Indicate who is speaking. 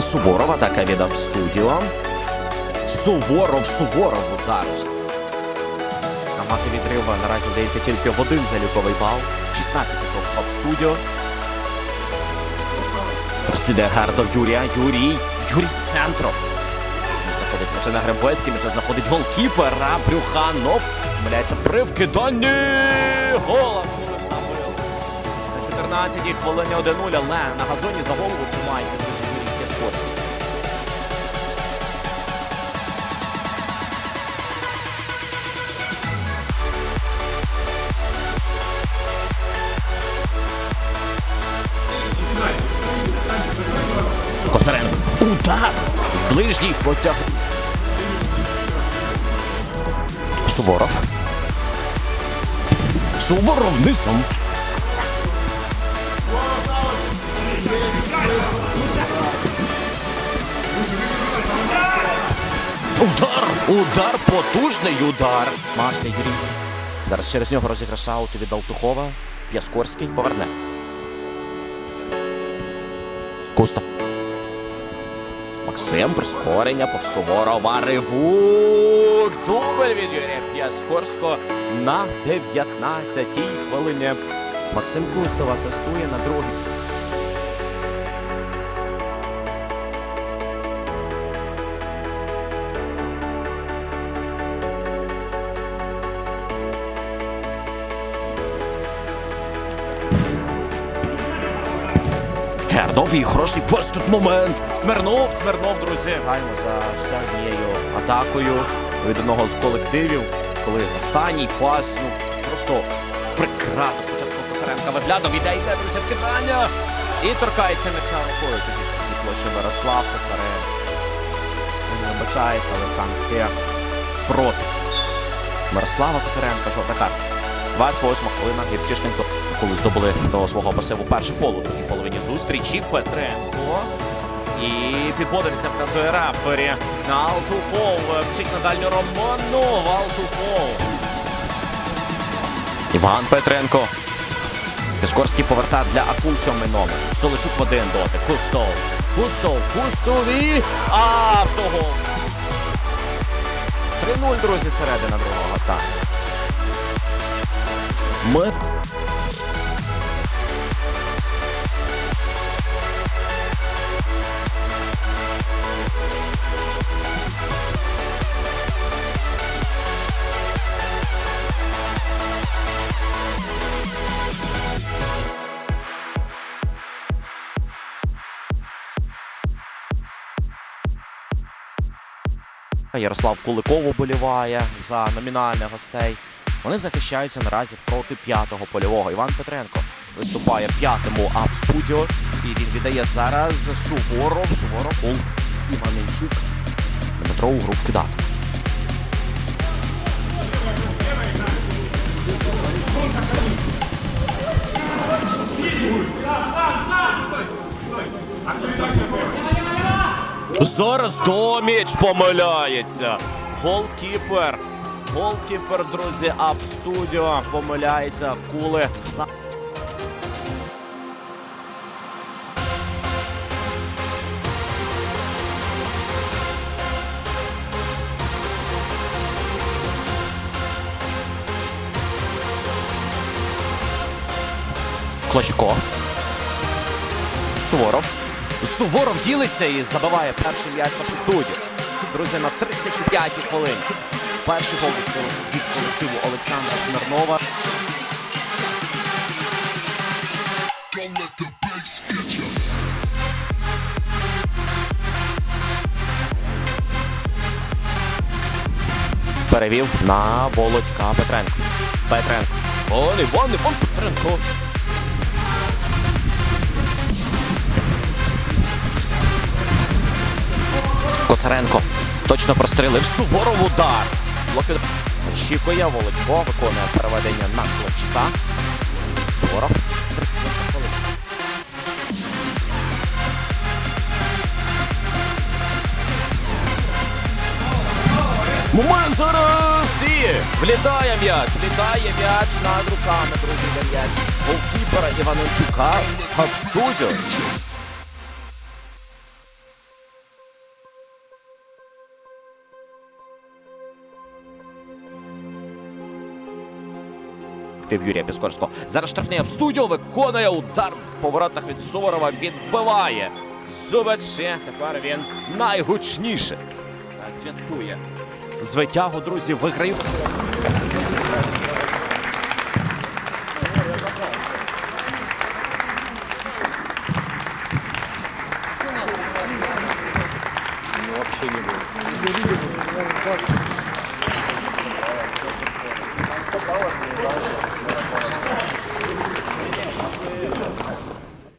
Speaker 1: Суворов, атака від Студіо. Суворов, Суворов удар. Намаги відрива наразі вдається тільки в один заліковий бал. 16 очок Студіо. Прослідує гарно Юрія. Юрій. Юрій центром. Знаходить м'яча на Гребецький, м'яча знаходить голкіпер, а Брюханов. Помиляється при вкиданні. Гола на 14-й хвилині 1-0, але на газоні за голову тримається Юрій Косаренко. Удар! Ближній потяг. Суворов. Суворов низом. Удар! Потужний удар! Мався Юрій. Зараз через нього розіграш ауту від Алтухова. П'яскорський поверне. Кустов. Максим прискорення по Суворова Ривук. Дубль від Юрія П'яскорського на 19-й хвилині. Максим Кустов асистує на другий. Гердов і хороший пост тут момент. Смирнов, Смирнов, друзі. Граємо за ще однією атакою від одного з колективів, коли останній пас, ну просто прекрасно. Спочатку Коцаренка виглядав, іде, йде, друзі, вкидання. І торкається м'яча рукою. Тоді площа Мирослав Коцаренко. Не вибачається, але санкція проти. Мирослава Коцаренка, жовта карта. 28 хвилина Гірчишненко, коли здобули до свого пасиву перший фол у другій половині зустрічі. Петренко. І підводиться вказує рефері. Алтухов вчить на дальню Роману. Алтухов. Іван Петренко. Піскорський повертає для Акул сьомий номер. Солочук в один дотик. Кустов. Кустов. Кустов і автогол. 3-0, друзі, середина другого тайму. Ми Ярослав Куликов уболіває за номінальних гостей. Вони захищаються наразі проти п'ятого польового. Іван Петренко виступає п'ятому ап-студіо. І він віддає зараз Суворов. Суворов Ул Іваненчук. Дмитро у гру кидати. Зараз Доміч помиляється. Голкіпер. Голкіпер, друзі, Ап Студіо помиляється. Кули за. Клочко. Суворов. Суворов ділиться і забиває перший м'яч в студію. Друзі, на 35-й хвилині. Перший гол від колективу Олександра Смирнова. Перевів на Володька Петренко. Петренко. Вон, Іван, Іван Петренко. Коцаренко. Точно прострілив. Суворов удар. Блоки. Очікує Володько. Виконує переведення на Клочка. Суворов. Момент зараз і влітає м'яч, влітає м'яч над руками, друзі. Голкіпера Іваненчука. Хабстудіо. Колектив Юрія Піскорського. Зараз штрафний в студіо виконує удар по воротах від Суворова. Відбиває Зубач. І Тепер він найгучніше святкує. Звитягу, друзі, виграють.
Speaker 2: вообще не. Thank you.